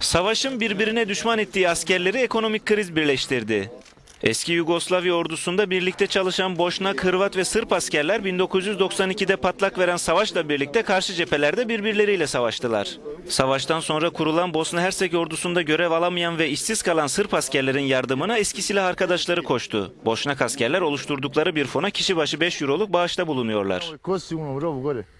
Savaşın birbirine düşman ettiği askerleri ekonomik kriz birleştirdi. Eski Yugoslavya ordusunda birlikte çalışan Boşnak, Hırvat ve Sırp askerler 1992'de patlak veren savaşla birlikte karşı cephelerde birbirleriyle savaştılar. Savaştan sonra kurulan Bosna Hersek ordusunda görev alamayan ve işsiz kalan Sırp askerlerin yardımına eski silah arkadaşları koştu. Boşnak askerler oluşturdukları bir fona kişi başı 5 euroluk bağışta bulunuyorlar.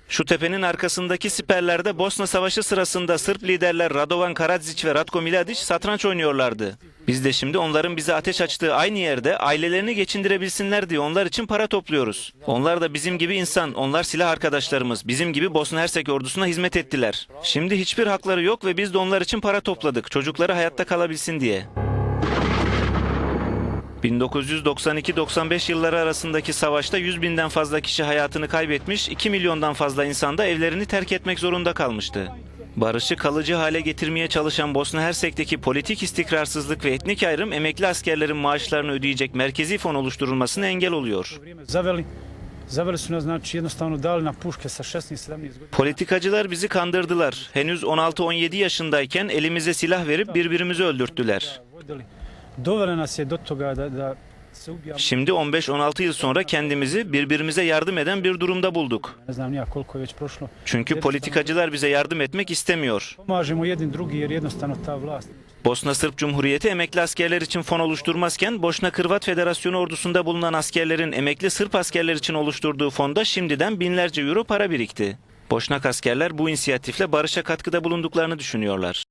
Şu tepenin arkasındaki siperlerde Bosna Savaşı sırasında Sırp liderler Radovan Karadzic ve Ratko Mladic satranç oynuyorlardı. Biz de şimdi onların bize ateş açtığı aynı yerde ailelerini geçindirebilsinler diye onlar için para topluyoruz. Onlar da bizim gibi insan, onlar silah arkadaşlarımız. Bizim gibi Bosna Hersek ordusuna hizmet ettiler. Şimdi hiçbir hakları yok ve biz de onlar için para topladık. Çocukları hayatta kalabilsin diye. 1992-95 yılları arasındaki savaşta 100 binden fazla kişi hayatını kaybetmiş, 2 milyondan fazla insan da evlerini terk etmek zorunda kalmıştı. Barışı kalıcı hale getirmeye çalışan Bosna Hersek'teki politik istikrarsızlık ve etnik ayrım emekli askerlerin maaşlarını ödeyecek merkezi fon oluşturulmasına engel oluyor. vrijeme zaveli. Zaveli su nas, znači jednostavno dali na puške sa 16-17 godina. Politikacılar bizi kandırdılar. Henüz 16-17 yaşındayken elimize silah verip birbirimizi öldürttüler. Dovele nas je do toga da, da. Şimdi 15-16 yıl sonra kendimizi birbirimize yardım eden bir durumda bulduk. Çünkü politikacılar bize yardım etmek istemiyor. Bosna Sırp Cumhuriyeti emekli askerler için fon oluşturmazken Boşna Kırvat Federasyonu ordusunda bulunan askerlerin emekli Sırp askerler için oluşturduğu fonda şimdiden binlerce euro para birikti. Boşnak askerler bu inisiyatifle barışa katkıda bulunduklarını düşünüyorlar.